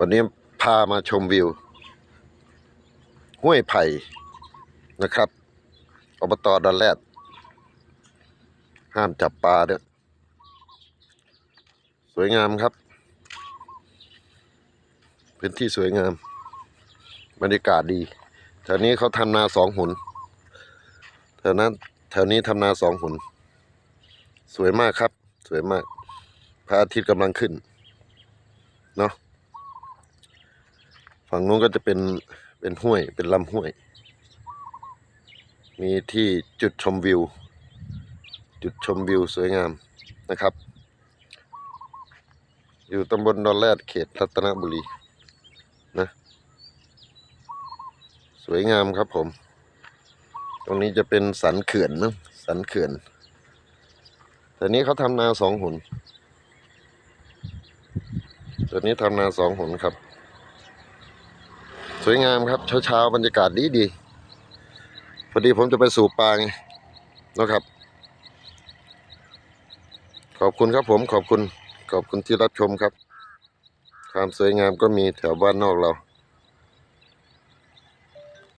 วันนี้พามาชมวิว ห้วยไผ่นะครับอบตดอนแรดห้ามจับปลาด้วยสวยงามครับ พื้นที่สวยงาม บรรยากาศดี แถวนี้เขาทำนาสองหุนแถวนั้นแถวนี้ทำนาสองหุนสวยมากครับ สวยมากพระอาทิตย์กำลังขึ้น เนาะ ฝั่งนู้นก็จะเป็นเป็นห้วย เป็นลำห้วย มีที่จุดชมวิว จุดชมวิวสวยงามนะครับ อยู่ตำบลดอนแรดเขตรัตนบุรีนะสวยงามครับผม ตรงนี้จะเป็นสันเขื่อนนะสันเขื่อนแต่นี้เขาทำนาสองหุนตัวนี้ทำนาสองหนครับ สวยงามครับ เช้าๆบรรยากาศดีดีพอดีผมจะไปสู่ปลาไงนะครับ ขอบคุณครับผมขอบคุณขอบคุณที่รับชมครับ ความสวยงามก็มีแถวบ้านนอกเรา